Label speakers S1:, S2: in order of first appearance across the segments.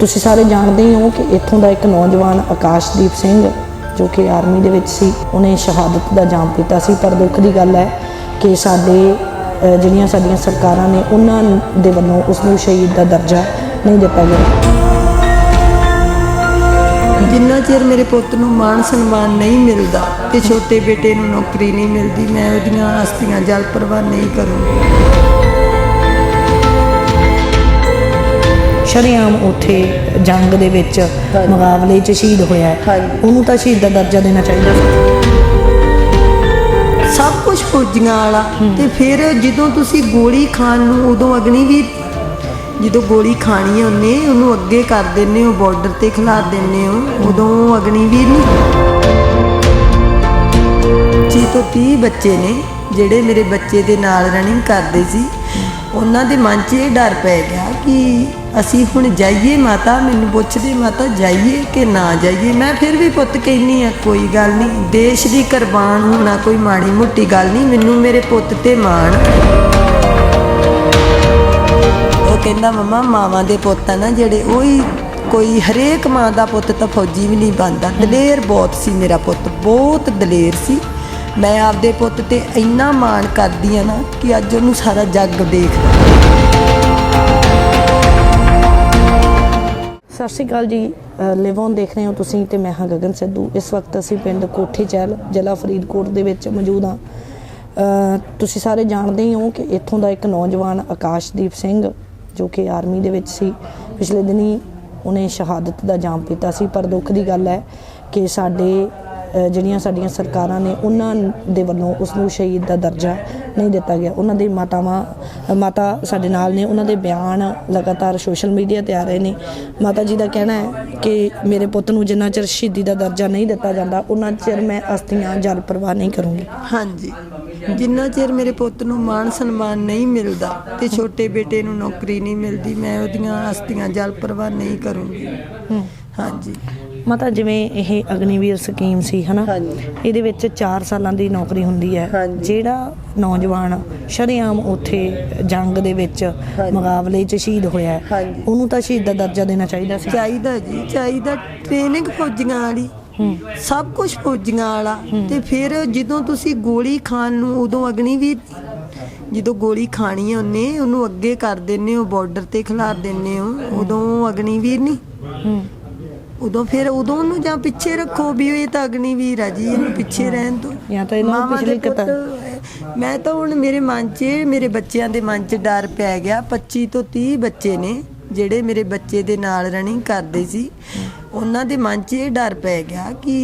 S1: ਤੁਸੀਂ ਸਾਰੇ ਜਾਣਦੇ ਹੀ ਹੋ ਕਿ ਇੱਥੋਂ ਦਾ ਇੱਕ ਨੌਜਵਾਨ ਆਕਾਸ਼ਦੀਪ ਸਿੰਘ, ਜੋ ਕਿ ਆਰਮੀ ਦੇ ਵਿੱਚ ਸੀ, ਉਹਨੇ ਸ਼ਹਾਦਤ ਦਾ ਜਾਮ ਪੀਤਾ ਸੀ। ਪਰ ਦੁੱਖ ਦੀ ਗੱਲ ਹੈ ਕਿ ਸਾਡੇ ਜਿਹੜੀਆਂ ਸਾਡੀਆਂ ਸਰਕਾਰਾਂ ਨੇ, ਉਹਨਾਂ ਦੇ ਵੱਲੋਂ ਉਸ ਨੂੰ ਸ਼ਹੀਦ ਦਾ ਦਰਜਾ ਨਹੀਂ ਦਿੱਤਾ ਗਿਆ।
S2: ਜਿੰਨਾ ਚਿਰ ਮੇਰੇ ਪੁੱਤ ਨੂੰ ਮਾਣ ਸਨਮਾਨ ਨਹੀਂ ਮਿਲਦਾ ਤੇ ਛੋਟੇ ਬੇਟੇ ਨੂੰ ਨੌਕਰੀ ਨਹੀਂ ਮਿਲਦੀ, ਮੈਂ ਉਹਦੀਆਂ ਹਸਤੀਆਂ ਜਲ ਪ੍ਰਵਾਹ ਨਹੀਂ ਕਰੂੰਗੀ।
S1: ਸ਼ਰੇਆਮ ਉੱਥੇ ਜੰਗ ਦੇ ਵਿੱਚ ਮੁਕਾਬਲੇ 'ਚ ਸ਼ਹੀਦ ਹੋਇਆ। ਉਹਨੂੰ ਤਾਂ ਸ਼ਹੀਦ ਦਾ ਦਰਜਾ ਦੇਣਾ ਚਾਹੀਦਾ ਸੀ।
S2: ਸਭ ਕੁਝ ਫੌਜੀਆਂ ਵਾਲਾ। ਤੇ ਫਿਰ ਜਦੋਂ ਤੁਸੀਂ ਗੋਲੀ ਖਾਣ ਨੂੰ ਉਦੋਂ ਅਗਨੀਵੀਰ ਜਦੋਂ ਗੋਲੀ ਖਾਣੀ ਹੈ ਉਹਨੇ ਉਹਨੂੰ ਅੱਗੇ ਕਰ ਦਿੰਦੇ ਹੋ ਬਾਰਡਰ ਤੇ ਖਿਲਾਰ ਦਿੰਦੇ ਹੋ ਉਦੋਂ ਅਗਨੀਵੀਰ ਨਹੀਂ। ਜੀ ਤੋਂ 30 ਬੱਚੇ ਨੇ ਜਿਹੜੇ ਮੇਰੇ ਬੱਚੇ ਦੇ ਨਾਲ ਰਨਿੰਗ ਕਰਦੇ ਸੀ। ਉਹਨਾਂ ਦੇ ਮਨ 'ਚ ਇਹ ਡਰ ਪੈ ਗਿਆ ਕਿ ਅਸੀਂ ਹੁਣ ਜਾਈਏ ਮਾਤਾ, ਮੈਨੂੰ ਪੁੱਛਦੇ ਮਾਤਾ, ਜਾਈਏ ਕਿ ਨਾ ਜਾਈਏ? ਮੈਂ ਫਿਰ ਵੀ ਪੁੱਤ ਕਹਿੰਨੀ ਆ ਕੋਈ ਗੱਲ ਨਹੀਂ, ਦੇਸ਼ ਦੀ ਕੁਰਬਾਨ ਹੋਣਾ ਕੋਈ ਮਾੜੀ ਮੋਟੀ ਗੱਲ ਨਹੀਂ, ਮੈਨੂੰ ਮੇਰੇ ਪੁੱਤ ਤੇ ਮਾਣ। ਉਹ ਕਹਿੰਦਾ, ਮਮਾ, ਮਾਵਾਂ ਦੇ ਪੁੱਤ ਆ ਨਾ ਜਿਹੜੇ, ਉਹੀ ਕੋਈ ਹਰੇਕ ਮਾਂ ਦਾ ਪੁੱਤ ਤਾਂ ਫੌਜੀ ਵੀ ਨਹੀਂ ਬਣਦਾ। ਦਲੇਰ ਬਹੁਤ ਸੀ ਮੇਰਾ ਪੁੱਤ, ਬਹੁਤ ਦਲੇਰ ਸੀ। ਮੈਂ ਆਪਦੇ ਪੁੱਤ ਤੇ ਇੰਨਾ ਮਾਣ ਕਰਦੀ ਆ ਨਾ ਕਿ ਅੱਜ ਉਹਨੂੰ ਸਾਰਾ ਜੱਗ ਦੇਖਦਾ
S1: ਸਤਿ ਸ਼੍ਰੀ ਅਕਾਲ ਜੀ। ਲਿਵ ਔਨ ਦੇਖ ਰਹੇ ਹੋ ਤੁਸੀਂ ਤੇ ਮੈਂ ਹਾਂ ਗਗਨ ਸਿੱਧੂ। ਇਸ ਵਕਤ ਅਸੀਂ ਪਿੰਡ ਕੋਠੀ ਚਹਿਲ ਜ਼ਿਲ੍ਹਾ ਫਰੀਦਕੋਟ ਦੇ ਵਿੱਚ ਮੌਜੂਦ ਹਾਂ। ਤੁਸੀਂ ਸਾਰੇ ਜਾਣਦੇ ਹੀ ਹੋ ਕਿ ਇੱਥੋਂ ਦਾ ਇੱਕ ਨੌਜਵਾਨ ਆਕਾਸ਼ਦੀਪ ਸਿੰਘ, ਜੋ ਕਿ ਆਰਮੀ ਦੇ ਵਿੱਚ ਸੀ, ਪਿਛਲੇ ਦਿਨੀ ਉਹਨੇ ਸ਼ਹਾਦਤ ਦਾ ਜਾਮ ਪੀਤਾ ਸੀ। ਪਰ ਦੁੱਖ ਦੀ ਗੱਲ ਹੈ ਕਿ ਸਾਡੇ ਜਿਹੜੀਆਂ ਸਾਡੀਆਂ ਸਰਕਾਰਾਂ ਨੇ ਉਹਨਾਂ ਦੇ ਵੱਲੋਂ ਉਸ ਨੂੰ ਸ਼ਹੀਦ ਦਾ ਦਰਜਾ ਨਹੀਂ ਦਿੱਤਾ ਗਿਆ। ਉਹਨਾਂ ਦੇ ਮਾਤਾਵਾਂ ਮਾਤਾ ਸਾਡੇ ਨਾਲ ਨੇ ਉਹਨਾਂ ਦੇ ਬਿਆਨ ਲਗਾਤਾਰ ਸੋਸ਼ਲ ਮੀਡੀਆ ਤੇ ਆ ਰਹੇ ਨੇ। ਮਾਤਾ ਜੀ ਦਾ ਕਹਿਣਾ ਹੈ ਕਿ ਮੇਰੇ ਪੁੱਤ ਨੂੰ ਜਿੰਨਾ ਚਿਰ ਸ਼ਹੀਦੀ ਦਾ ਦਰਜਾ ਨਹੀਂ ਦਿੱਤਾ ਜਾਂਦਾ ਉਹਨਾਂ ਚਿਰ ਮੈਂ ਅਸਥੀਆਂ ਜਲ ਪ੍ਰਵਾਹ ਨਹੀਂ ਕਰੂੰਗੀ।
S2: ਹਾਂਜੀ। ਜਿੰਨਾ ਚਿਰ ਮੇਰੇ ਪੁੱਤ ਨੂੰ ਮਾਣ ਸਨਮਾਨ ਨਹੀਂ ਮਿਲਦਾ ਤੇ ਛੋਟੇ ਬੇਟੇ ਨੂੰ ਨੌਕਰੀ ਨਹੀਂ ਮਿਲਦੀ ਮੈਂ ਉਹਦੀਆਂ ਹਸਤੀਆਂ ਜਲ ਪ੍ਰਵਾਹ ਨਹੀਂ ਕਰੂੰਗੀ। ਹਾਂਜੀ।
S1: ਮਾਤਾ ਜਿਵੇਂ ਇਹ ਅਗਨੀਵੀਰ ਸਕੀਮ ਸੀ ਹਨਾ। ਇਹਦੇ ਵਿੱਚ 4 ਸਾਲਾਂ ਦੀ ਨੌਕਰੀ ਹੁੰਦੀ ਹੈ। ਜਿਹੜਾ ਨੌਜਵਾਨ ਸ਼ਰੇਆਮ ਉੱਥੇ ਜੰਗ ਦੇ ਵਿੱਚ ਮੁਕਾਬਲੇ 'ਚ ਸ਼ਹੀਦ ਹੋਇਆ ਹੈ। ਉਹਨੂੰ ਤਾਂ ਸ਼ਹੀਦ ਦਾ ਦਰਜਾ ਦੇਣਾ ਚਾਹੀਦਾ ਸੀ।
S2: ਚਾਹੀਦਾ ਜੀ ਚਾਹੀਦਾ। ਟ੍ਰੇਨਿੰਗ ਫੌਜੀਆਂ ਵਾਲੀ। ਸਭ ਕੁਝ ਫੌਜੀਆਂ ਵਾਲਾ। ਤੇ ਫਿਰ ਜਦੋਂ ਤੁਸੀਂ ਗੋਲੀ ਖਾਣ ਨੂੰ ਉਦੋਂ ਅਗਨੀਵੀਰ ਜਦੋਂ ਗੋਲੀ ਖਾਣੀ ਹੈ ਉਹਨੇ ਉਹਨੂੰ ਅੱਗੇ ਕਰ ਦਿੰਦੇ ਹੋ ਬਾਰਡਰ ਤੇ ਖਿਲਾਰ ਦਿੰਦੇ ਹੋ ਉਦੋਂ ਅਗਨੀਵੀਰ ਨਹੀਂ। ਉਦੋਂ ਫਿਰ ਉਦੋਂ ਉਹਨੂੰ ਜਾਂ ਪਿੱਛੇ ਰੱਖੋ ਵੀ ਇਹ ਤਾਂ ਅਗਨੀਵੀਰ ਆ ਜੀ ਇਹਨੂੰ ਪਿੱਛੇ ਰਹਿਣ ਦਿਓ।
S1: ਜਾਂ ਤਾਂ ਇਹਨੂੰ ਪਿਛਲੀ
S2: ਪੁੱਤ, ਮੈਂ ਤਾਂ ਹੁਣ ਮੇਰੇ ਮਨ 'ਚ ਮੇਰੇ ਬੱਚਿਆਂ ਦੇ ਮਨ 'ਚ ਡਰ ਪੈ ਗਿਆ। 25 ਤੋਂ 30 ਬੱਚੇ ਨੇ ਜਿਹੜੇ ਮੇਰੇ ਬੱਚੇ ਦੇ ਨਾਲ ਰਨਿੰਗ ਕਰਦੇ ਸੀ। ਉਹਨਾਂ ਦੇ ਮਨ 'ਚ ਇਹ ਡਰ ਪੈ ਗਿਆ ਕਿ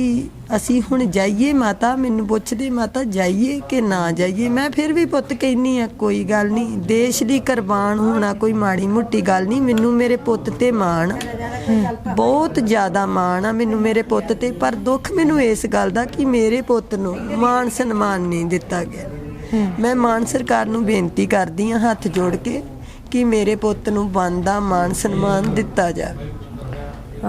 S2: ਅਸੀਂ ਹੁਣ ਜਾਈਏ ਮਾਤਾ ਮੈਨੂੰ ਪੁੱਛਦੇ ਮਾਤਾ ਜਾਈਏ ਕਿ ਨਾ ਜਾਈਏ। ਮੈਂ ਫਿਰ ਵੀ ਪੁੱਤ ਕਹਿੰਨੀ ਆ ਕੋਈ ਗੱਲ ਨਹੀਂ ਦੇਸ਼ ਦੀ ਕੁਰਬਾਨ ਹੋਣਾ ਕੋਈ ਮਾੜੀ ਮੋਟੀ ਗੱਲ ਨਹੀਂ ਮੈਨੂੰ ਮੇਰੇ ਪੁੱਤ ਤੇ ਮਾਣ। ਬਹੁਤ ਜ਼ਿਆਦਾ ਮਾਣ ਆ ਮੈਨੂੰ ਮੇਰੇ ਪੁੱਤ ਤੇ ਪਰ ਦੁੱਖ ਮੈਨੂੰ ਇਸ ਗੱਲ ਦਾ ਕਿ ਮੇਰੇ ਪੁੱਤ ਨੂੰ ਮਾਣ ਸਨਮਾਨ ਨਹੀਂ ਦਿੱਤਾ ਗਿਆ। ਮੈਂ ਮਾਨ ਸਰਕਾਰ ਨੂੰ ਬੇਨਤੀ ਕਰਦੀ ਹਾਂ ਹੱਥ ਜੋੜ ਕੇ ਕਿ ਮੇਰੇ ਪੁੱਤ ਨੂੰ ਬਣਦਾ ਮਾਣ ਸਨਮਾਨ ਦਿੱਤਾ ਜਾਵੇ।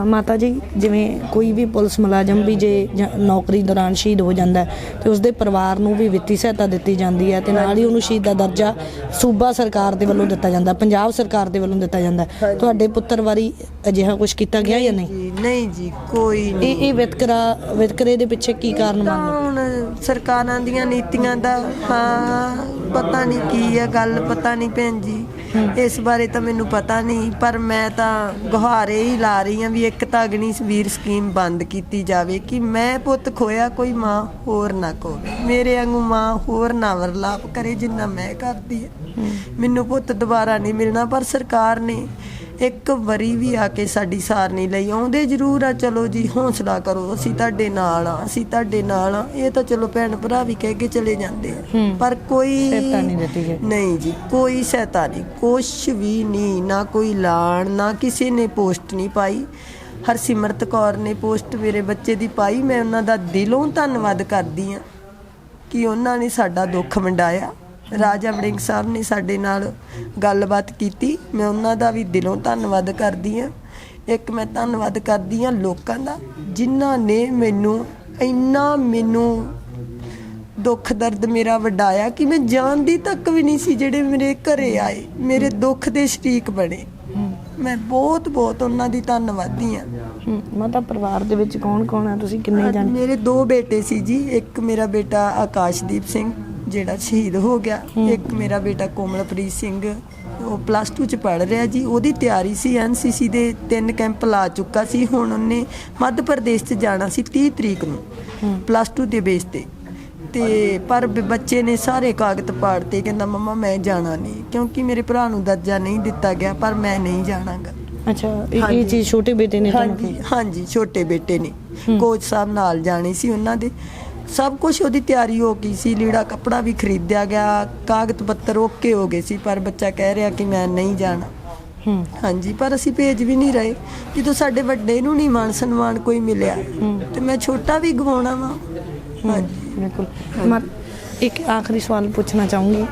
S1: ਮਾਤਾ ਜੀ ਜਿਵੇਂ ਕੋਈ ਵੀ ਪੁਲਿਸ ਮੁਲਾਜ਼ਮ ਵੀ ਜੇ ਜ- ਨੌਕਰੀ ਦੌਰਾਨ ਸ਼ਹੀਦ ਹੋ ਜਾਂਦਾ ਹੈ ਤੇ ਉਸਦੇ ਪਰਿਵਾਰ ਨੂੰ ਵੀ ਵਿੱਤੀ ਸਹਾਇਤਾ ਦਿੱਤੀ ਜਾਂਦੀ ਹੈ ਤੇ ਨਾਲ ਹੀ ਉਹਨੂੰ ਸ਼ਹੀਦ ਦਾ ਦਰਜਾ ਸੂਬਾ ਸਰਕਾਰ ਦੇ ਵੱਲੋਂ ਦਿੱਤਾ ਜਾਂਦਾ ਪੰਜਾਬ ਸਰਕਾਰ ਦੇ ਵੱਲੋਂ ਦਿੱਤਾ ਜਾਂਦਾ ਹੈ। ਤੁਹਾਡੇ ਪੁੱਤਰ ਵਾਰੀ ਅਜਿਹਾ ਕੁਝ ਕੀਤਾ ਗਿਆ ਜਾਂ ਨਹੀਂ?
S2: ਜੀ ਨਹੀਂ ਜੀ ਕੋਈ ਨਹੀਂ।
S1: ਇਹ ਇਹ ਵਿਤਕਰਾ ਵਿਤਕਰੇ ਦੇ ਪਿੱਛੇ ਕੀ ਕਾਰਨ
S2: ਤਾਂ
S1: ਮੰਨਦੇ
S2: ਹੁਣ ਸਰਕਾਰਾਂ ਦੀਆਂ ਨੀਤੀਆਂ ਦਾ ਹਾਂ ਪਤਾ ਨਹੀਂ ਕੀ ਹੈ ਗੱਲ ਪਤਾ ਨਹੀਂ ਭੈਣ ਜੀ। ਇਸ ਬਾਰੇ ਤਾਂ ਮੈਨੂੰ ਪਤਾ ਨਹੀਂ ਪਰ ਮੈਂ ਤਾਂ ਗੁਹਾਰੇ ਹੀ ਲਾ ਰਹੀ ਹਾਂ ਵੀ ਇੱਕ ਤਾਂ ਅਗਨੀ ਵੀਰ ਸਕੀਮ ਬੰਦ ਕੀਤੀ ਜਾਵੇ ਕਿ ਮੈਂ ਪੁੱਤ ਖੋਇਆ ਕੋਈ ਮਾਂ ਹੋਰ ਨਾ ਕੋਵੇ ਮੇਰੇ ਵਾਂਗੂ ਮਾਂ ਹੋਰ ਨਾ ਵਰਲਾਪ ਕਰੇ ਜਿੰਨਾ ਮੈਂ ਕਰਦੀ ਹਾਂ। ਮੈਨੂੰ ਪੁੱਤ ਦੁਬਾਰਾ ਨਹੀਂ ਮਿਲਣਾ ਪਰ ਸਰਕਾਰ ਨੇ ਇੱਕ ਵਾਰੀ ਵੀ ਆ ਕੇ ਸਾਡੀ ਸਾਰ ਨਹੀਂ ਲਈ। ਆਉਂਦੇ ਜ਼ਰੂਰ ਆ ਚਲੋ ਜੀ ਹੌਸਲਾ ਕਰੋ ਅਸੀਂ ਤੁਹਾਡੇ ਨਾਲ ਆ ਅਸੀਂ ਤੁਹਾਡੇ ਨਾਲ ਆ। ਇਹ ਤਾਂ ਚਲੋ ਭੈਣ ਭਰਾ ਵੀ ਕਹਿ ਕੇ ਚਲੇ ਜਾਂਦੇ ਆ। ਪਰ ਕੋਈ।
S1: ਨਹੀਂ
S2: ਜੀ ਕੋਈ ਸਹਾਇਤਾ ਨਹੀਂ ਕੁਛ ਵੀ ਨਹੀਂ ਨਾ ਕੋਈ ਲਾਣ ਨਾ ਕਿਸੇ ਨੇ ਪੋਸਟ ਨਹੀਂ ਪਾਈ। ਹਰਸਿਮਰਤ ਕੌਰ ਨੇ ਪੋਸਟ ਮੇਰੇ ਬੱਚੇ ਦੀ ਪਾਈ ਮੈਂ ਉਹਨਾਂ ਦਾ ਦਿਲੋਂ ਧੰਨਵਾਦ ਕਰਦੀ ਆ ਕਿ ਉਹਨਾਂ ਨੇ ਸਾਡਾ ਦੁੱਖ ਵੰਡਾਇਆ। ਰਾਜਾ ਵੜਿੰਗ ਸਾਹਿਬ ਨੇ ਸਾਡੇ ਨਾਲ ਗੱਲਬਾਤ ਕੀਤੀ। ਮੈਂ ਉਹਨਾਂ ਦਾ ਵੀ ਦਿਲੋਂ ਧੰਨਵਾਦ ਕਰਦੀ ਆ ਇੱਕ ਮੈਂ ਧੰਨਵਾਦ ਕਰਦੀ ਆ ਲੋਕਾਂ ਦਾ ਜਿਨ੍ਹਾਂ ਨੇ ਮੈਨੂੰ ਇੰਨਾ ਮੈਨੂੰ ਦੁੱਖ ਦਰਦ ਮੇਰਾ ਵਡਾਇਆ ਕਿ ਮੈਂ ਜਾਣਦੀ ਤੱਕ ਵੀ ਨਹੀਂ ਸੀ ਜਿਹੜੇ ਮੇਰੇ ਘਰੇ ਆਏ ਮੇਰੇ ਦੁੱਖ ਦੇ ਸ਼ਰੀਕ ਬਣੇ। ਮੈਂ ਬਹੁਤ ਬਹੁਤ ਉਹਨਾਂ ਦੀ ਧੰਨਵਾਦੀ ਆ
S1: ਹੂੰ ਮਾਤਾ ਪਰਿਵਾਰ ਦੇ ਵਿੱਚ ਕੌਣ ਕੌਣ ਹੈ ਤੁਸੀਂ ਕਿੰਨੇ ਜਾਣੇ?
S2: ਮੇਰੇ ਦੋ ਬੇਟੇ ਸੀ ਜੀ ਇੱਕ ਮੇਰਾ ਬੇਟਾ ਆਕਾਸ਼ਦੀਪ ਸਿੰਘ ਜਿਹੜਾ ਸ਼ਹੀਦ ਹੋ ਗਿਆ। ਇੱਕ ਮੇਰਾ ਬੇਟਾ ਕੋਮਲਪ੍ਰੀਤ ਸਿੰਘ ਉਹ ਪਲੱਸ 2 ਚ ਪੜ ਰਿਹਾ ਜੀ। ਉਹਦੀ ਤਿਆਰੀ ਸੀ ਐਨਸੀਸੀ ਦੇ ਤਿੰਨ ਕੈਂਪ ਲਾ ਚੁੱਕਾ ਸੀ। ਹੁਣ ਉਹਨੇ ਮੱਧ ਪ੍ਰਦੇਸ਼ ਚ ਜਾਣਾ ਸੀ 30 ਤਰੀਕ ਨੂੰ ਪਲੱਸ 2 ਦੇ ਬੇਸ ਤੇ। ਤੇ ਪਰ ਬੱਚੇ ਨੇ ਸਾਰੇ ਕਾਗਜ਼ ਪਾੜਤੇ ਕਹਿੰਦਾ ਮੰਮਾ ਮੈਂ ਜਾਣਾ ਨਹੀਂ ਕਿਉਂਕਿ ਮੇਰੇ ਭਰਾ ਨੂੰ ਦਰਜਾ ਨਹੀਂ ਦਿੱਤਾ ਗਿਆ ਪਰ ਮੈਂ ਨਹੀਂ ਜਾਣਾਗਾ।
S1: ਅੱਛਾ ਇਹ-। ਚੀਜ਼ ਛੋਟੇ ਬੇਟੇ ਨੇ
S2: ਹਾਂਜੀ ਹਾਂਜੀ ਛੋਟੇ ਬੇਟੇ ਨੇ। ਕੋਚ ਸਾਹਿਬ ਨਾਲ ਜਾਣੇ ਸੀ ਉਹਨਾਂ ਦੇ। ਸਭ ਕੁਝ ਉਹਦੀ ਤਿਆਰੀ ਹੋ ਗਈ ਸੀ ਲੀੜਾ ਕੱਪੜਾ ਵੀ ਖਰੀਦਿਆ ਗਿਆ ਕਾਗਜ਼ ਪੱਤਰ ਓਕੇ ਹੋ ਗਏ ਸੀ ਪਰ ਬੱਚਾ ਕਹਿ ਰਿਹਾ ਕਿ ਮੈਂ ਨਹੀਂ ਜਾਣਾ।
S1: ਹੂੰ।
S2: ਹਾਂਜੀ ਪਰ ਅਸੀਂ ਭੇਜ ਵੀ ਨਹੀਂ ਰਹੇ। ਜਦੋਂ ਸਾਡੇ ਵੱਡੇ ਨੂੰ ਨਹੀਂ ਮਾਨ ਸਨਮਾਨ ਕੋਈ ਮਿਲਿਆ ਤੇ ਮੈਂ ਛੋਟਾ ਵੀ ਗਵਾਉਣਾ ਵਾ। ਹਾਂਜੀ।
S1: ਬਿਲਕੁਲ। ਮੈਂ ਇੱਕ ਆਖਰੀ ਸਵਾਲ ਪੁੱਛਣਾ ਚਾਹੂੰਗੀ।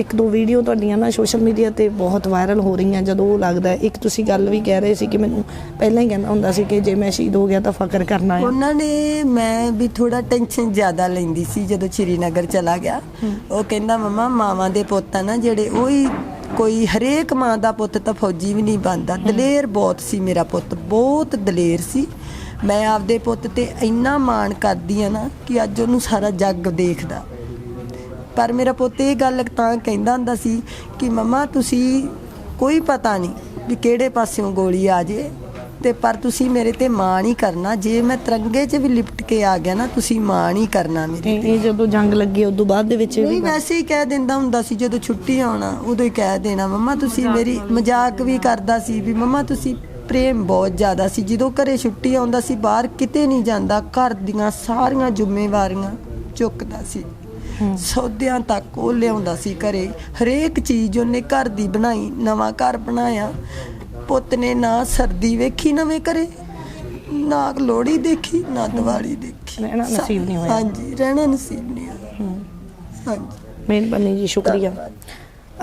S1: ਇੱਕ ਦੋ ਵੀਡੀਓ ਤੁਹਾਡੀਆਂ ਨਾ ਸੋਸ਼ਲ ਮੀਡੀਆ ਤੇ ਬਹੁਤ ਵਾਇਰਲ ਹੋ ਰਹੀਆਂ ਜਦੋਂ ਉਹ ਲੱਗਦਾ ਹੈ। ਇੱਕ ਤੁਸੀਂ ਗੱਲ ਵੀ ਕਹਿ ਰਹੇ ਸੀ ਕਿ ਮੈਨੂੰ ਪਹਿਲਾਂ ਹੀ ਕਹਿੰਦਾ ਹੁੰਦਾ ਸੀ ਕਿ ਜੇ ਮੈਂ ਸ਼ਹੀਦ ਹੋ ਗਿਆ ਤਾਂ ਫਖਰ ਕਰਨਾ ਹੈ।
S2: ਉਹਨਾਂ ਨੇ ਮੈਂ ਵੀ ਥੋੜਾ ਟੈਨਸ਼ਨ ਜ਼ਿਆਦਾ ਲੈਂਦੀ ਸੀ ਜਦੋਂ ਸ਼੍ਰੀਨਗਰ ਚਲਾ ਗਿਆ। ਉਹ ਕਹਿੰਦਾ ਮਮਾ ਮਾਵਾਂ ਦੇ ਪੁੱਤ ਆ ਨਾ ਜਿਹੜੇ ਉਹੀ ਕੋਈ ਹਰੇਕ ਮਾਂ ਦਾ ਪੁੱਤ ਤਾਂ ਫੌਜੀ ਵੀ ਨਹੀਂ ਬਣਦਾ। ਦਲੇਰ ਬਹੁਤ ਸੀ ਮੇਰਾ ਪੁੱਤ ਬਹੁਤ ਦਲੇਰ ਸੀ। ਮੈਂ ਆਪਦੇ ਪੁੱਤ ਤੇ ਇੰਨਾ ਮਾਣ ਕਰਦੀ ਆ ਨਾ ਕਿ ਅੱਜ ਉਹਨੂੰ ਸਾਰਾ ਜੱਗ ਦੇਖਦਾ। ਪਰ ਮੇਰਾ ਪੁੱਤ ਇਹ ਗੱਲ ਤਾਂ ਕਹਿੰਦਾ ਹੁੰਦਾ ਸੀ ਕਿ ਮਮਾ ਤੁਸੀਂ ਕੋਈ ਪਤਾ ਨਹੀਂ ਵੀ ਕਿਹੜੇ ਪਾਸਿਓਂ ਗੋਲੀ ਆ ਜੇ ਤੇ ਪਰ ਤੁਸੀਂ ਮੇਰੇ ਤੇ ਮਾਣ ਹੀ ਕਰਨਾ। ਜੇ ਮੈਂ ਤਿਰੰਗੇ 'ਚ ਵੀ ਲਿਪਟ ਕੇ ਆ ਗਿਆ ਨਾ ਤੁਸੀਂ ਮਾਣ ਹੀ ਕਰਨਾ ਮੇਰੇ
S1: ਤੇ ਇਹ ਜਦੋਂ ਜੰਗ ਲੱਗੀ ਉਦੋਂ ਬਾਅਦ ਦੇ ਵਿੱਚ
S2: ਨਹੀਂ ਵੈਸੇ ਹੀ ਕਹਿ ਦਿੰਦਾ ਹੁੰਦਾ ਸੀ ਜਦੋਂ ਛੁੱਟੀ ਆਉਣਾ ਉਦੋਂ ਹੀ ਕਹਿ ਦੇਣਾ ਮੰਮਾ ਤੁਸੀਂ ਮੇਰੀ ਮਜ਼ਾਕ ਵੀ ਕਰਦਾ ਸੀ ਵੀ ਮੰਮਾ ਤੁਸੀਂ ਪ੍ਰੇਮ ਬਹੁਤ ਜ਼ਿਆਦਾ ਸੀ। ਜਦੋਂ ਘਰੇ ਛੁੱਟੀ ਆਉਂਦਾ ਸੀ ਬਾਹਰ ਕਿਤੇ ਨਹੀਂ ਜਾਂਦਾ ਘਰ ਦੀਆਂ ਸਾਰੀਆਂ ਜ਼ਿੰਮੇਵਾਰੀਆਂ ਚੁੱਕਦਾ ਸੀ। ਸੌਦਿਆਂ ਤੱਕ ਉਹ ਲਿਆਉਂਦਾ ਸੀ ਘਰੇ। ਹਰੇਕ ਚੀਜ਼ ਉਹਨੇ ਘਰ ਦੀ ਬਣਾਈ ਨਵਾਂ ਘਰ ਬਣਾਇਆ। ਪੁੱਤ ਨੇ ਨਾ ਸਰਦੀ ਵੇਖੀ ਨਵੇਂ ਘਰੇ ਨਾ ਲੋਹੜੀ ਦੇਖੀ ਨਾ ਦੀਵਾਲੀ ਦੇਖੀ।
S1: ਰਹਿਣਾ ਨਸੀਬ ਨਹੀਂ ਹੋਇਆ।
S2: ਹਾਂਜੀ ਰਹਿਣਾ ਨਸੀਬ ਨਹੀਂ ਹੋਇਆ। ਹਾਂਜੀ।
S1: ਮਿਹਰਬਾਨੀ ਜੀ ਸ਼ੁਕਰੀਆ।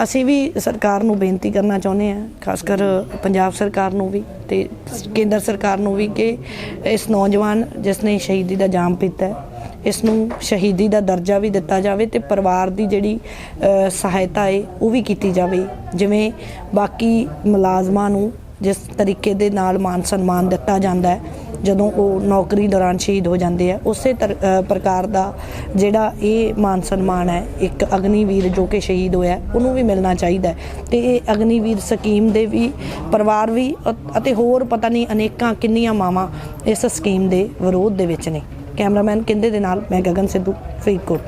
S1: ਅਸੀਂ ਵੀ ਸਰਕਾਰ ਨੂੰ ਬੇਨਤੀ ਕਰਨਾ ਚਾਹੁੰਦੇ ਹਾਂ ਖਾਸ ਕਰ ਪੰਜਾਬ ਸਰਕਾਰ ਨੂੰ ਵੀ ਤੇ ਕੇਂਦਰ ਸਰਕਾਰ ਨੂੰ ਵੀ ਕਿ ਇਸ ਨੌਜਵਾਨ ਜਿਸ ਨੇ ਸ਼ਹੀਦੀ ਦਾ ਜਾਮ ਪੀਤਾ ਇਸ ਨੂੰ ਸ਼ਹੀਦੀ ਦਾ ਦਰਜਾ ਵੀ ਦਿੱਤਾ ਜਾਵੇ ਤੇ ਪਰਿਵਾਰ ਦੀ ਜਿਹੜੀ ਸਹਾਇਤਾ ਹੈ ਉਹ ਵੀ ਕੀਤੀ ਜਾਵੇ। ਜਿਵੇਂ ਬਾਕੀ ਮੁਲਾਜ਼ਮਾਂ ਨੂੰ ਜਿਸ ਤਰੀਕੇ ਦੇ ਨਾਲ ਮਾਨ ਸਨਮਾਨ ਦਿੱਤਾ ਜਾਂਦਾ ਹੈ, ਜਦੋਂ ਉਹ ਨੌਕਰੀ ਦੌਰਾਨ ਸ਼ਹੀਦ ਹੋ ਜਾਂਦੇ ਆ, ਉਸੇ ਤਰ- ਪ੍ਰਕਾਰ ਦਾ ਜਿਹੜਾ ਇਹ ਮਾਨ ਸਨਮਾਨ ਹੈ, ਇੱਕ ਅਗਨੀਵੀਰ ਜੋ ਕਿ ਸ਼ਹੀਦ ਹੋਇਆ, ਉਹਨੂੰ ਵੀ ਮਿਲਣਾ ਚਾਹੀਦਾ ਹੈ। ਤੇ ਇਹ ਅਗਨੀਵੀਰ ਸਕੀਮ ਦੇ ਵੀ ਪਰਿਵਾਰ ਵੀ ਅਤੇ ਹੋਰ ਪਤਾ ਨਹੀਂ ਅਨੇਕਾਂ ਕਿੰਨੀਆਂ ਮਾਵਾਂ ਇਸ ਸਕੀਮ ਦੇ ਵਿਰੋਧ ਦੇ ਵਿੱਚ ਨੇ। ਕੈਮਰਾਮੈਨ ਕਿੰਦੇ ਦੇ ਨਾਲ? ਮੈਂ ਗਗਨ ਸਿੱਧੂ ਫਰੀਦਕੋਟ।